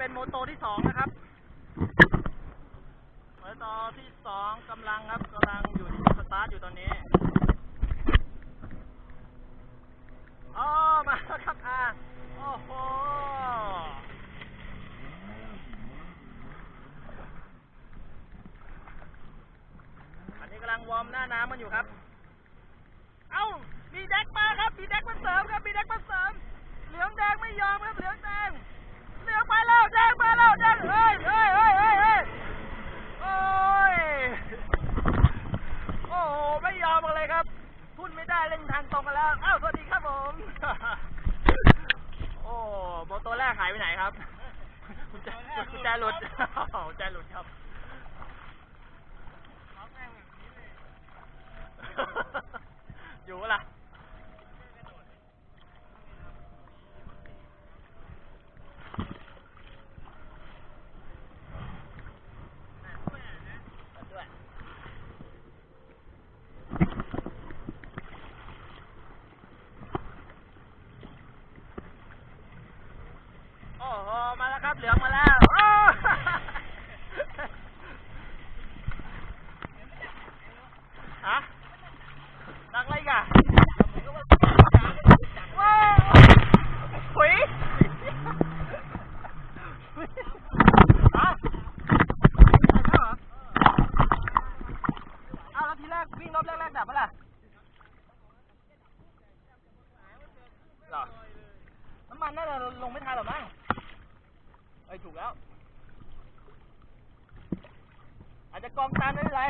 เป็นโมโตที่สองนะครับโมโตที่สองกำลังครับกำลังอยู่ที่สตาร์ทอยู่ตอนนี้อ๋อมาแล้วครับอ่าโอ้โหอันนี้กำลังวอร์มหน้าน้ำมันอยู่ครับ เอ้ามีแดกมาครับมีแดกมาเสริมครับมีแดกมาเสริมเหลืองแดงไม่ยอมครับ จคุณแจหลุดคุณแจหลุดครับอยู่ปะล่ะ โอ้โห มาแล้วครับ เหลืองมาแล้วโอ้ฮะดังไรกันว้าวหุยฮะเอาแล้วทีแรกวิ่งรอบแรกๆดับปะล่ะหรอน้ำมันน่าจะลงไม่ทันหรอมั้ง แล้ว อาจจะกองตามไม่เป็นไร